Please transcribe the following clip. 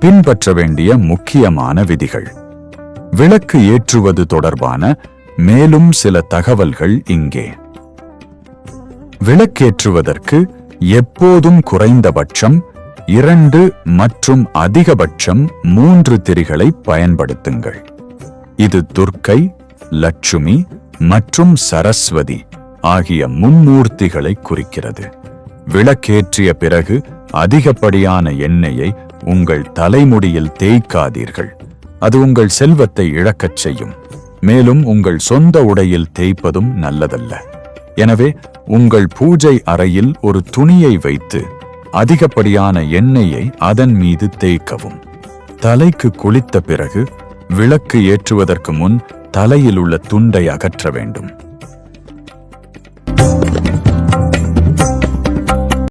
பின்பற்ற வேண்டிய முக்கியமான விதிகள். விளக்கு ஏற்றுவது தொடர்பான மேலும் சில தகவல்கள் இங்கே. விளக்கேற்றுவதற்கு எப்போதும் குறைந்தபட்சம் இரண்டு மற்றும் அதிகபட்சம் மூன்று திரிகளை பயன்படுத்துங்கள். இது துர்க்கை லட்சுமி மற்றும் சரஸ்வதி ஆகிய மும்மூர்த்திகளை குறிக்கிறது. விளக்கேற்றிய பிறகு அதிகப்படியான எண்ணெயை உங்கள் தலைமுடியில் தேய்க்காதீர்கள். அது உங்கள் செல்வத்தை இழக்கச் செய்யும். மேலும் உங்கள் சொந்த உடையில் தேய்ப்பதும் நல்லதல்ல. எனவே உங்கள் பூஜை அறையில் ஒரு துணியை வைத்து அதிகப்படியான எண்ணெயை அதன் மீது தேய்க்கவும். தலைக்கு குளித்த பிறகு விளக்கு ஏற்றுவதற்கு முன் தலையில் உள்ள துண்டை அகற்ற வேண்டும்.